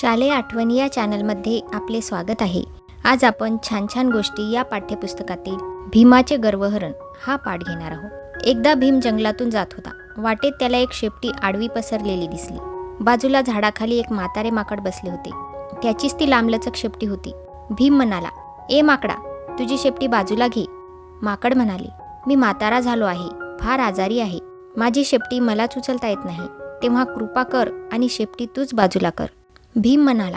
शालेय आठवणी या चॅनलमध्ये आपले स्वागत आहे. आज आपण छान छान गोष्टी या पाठ्यपुस्तकातील भीमाचे गर्वहरण हा पाठ घेणार आहोत. एकदा भीम जंगलातून जात होता. वाटेत त्याला एक शेपटी आडवी पसरलेली दिसली. बाजूला झाडाखाली एक म्हातारे माकड बसले होते. त्याचीच ती लांबलचक शेपटी होती. भीम म्हणाला ए माकडा तुझी शेपटी बाजूला घे. माकड म्हणाले मी म्हातारा झालो आहे. फार आजारी आहे. माझी शेपटी मलाच उचलता येत नाही. तेव्हा कृपा कर आणि शेपटी तूच बाजूला कर. भीम म्हणाला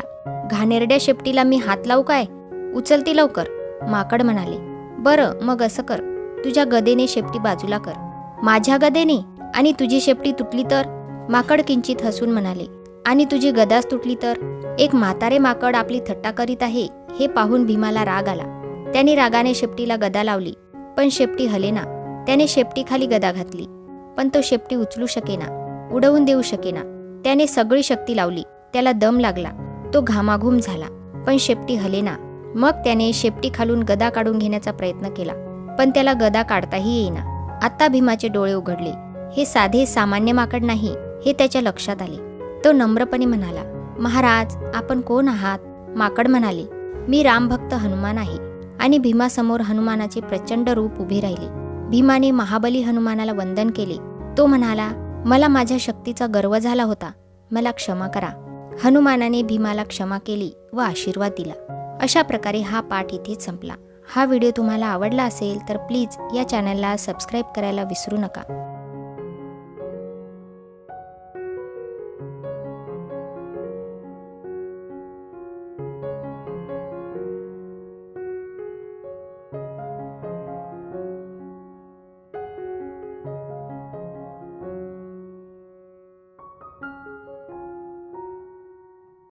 घाणेरड्या शेपटीला मी हात लावू काय? उचलती लवकर. माकड म्हणाले बरं मग असं कर. तुझ्या गदेने शेपटी बाजूला कर. माझ्या गदेने? आणि तुझी शेपटी तुटली तर? माकड किंचित हसून म्हणाले आणि तुझी गदाच तुटली तर? एक म्हातारे माकड आपली थट्टा करीत आहे हे पाहून भीमाला राग आला. त्याने रागाने शेपटीला गदा लावली पण शेपटी हलेना. त्याने शेपटीखाली गदा घातली पण तो शेपटी उचलू शकेना उडवून देऊ शकेना. त्याने सगळी शक्ती लावली त्याला दम लागला. तो घामाघूम झाला. पण शेपटी हलेना मग त्याने शेपटी खालून गदा काढून घेण्याचा प्रयत्न केला. पण त्याला गदा काढताही येईना. आता भीमाचे डोळे उघडले. हे साधे सामान्य माकड नाही हे त्याच्या लक्षात आले. तो नम्रपणे म्हणाला महाराज आपण कोण आहात? माकड म्हणाले मी रामभक्त हनुमान आहे. आणि भीमासमोर हनुमानाचे प्रचंड रूप उभे राहिले. भीमाने महाबली हनुमानाला वंदन केले. तो म्हणाला मला माझ्या शक्तीचा गर्व झाला होता. मला क्षमा करा. हनुमानाने भीमाला क्षमा केली व आशीर्वाद दिला. अशा प्रकारे हा पाठ इथेच संपला. हा व्हिडिओ तुम्हाला आवडला असेल तर प्लीज या चॅनलला सबस्क्राईब करायला विसरू नका.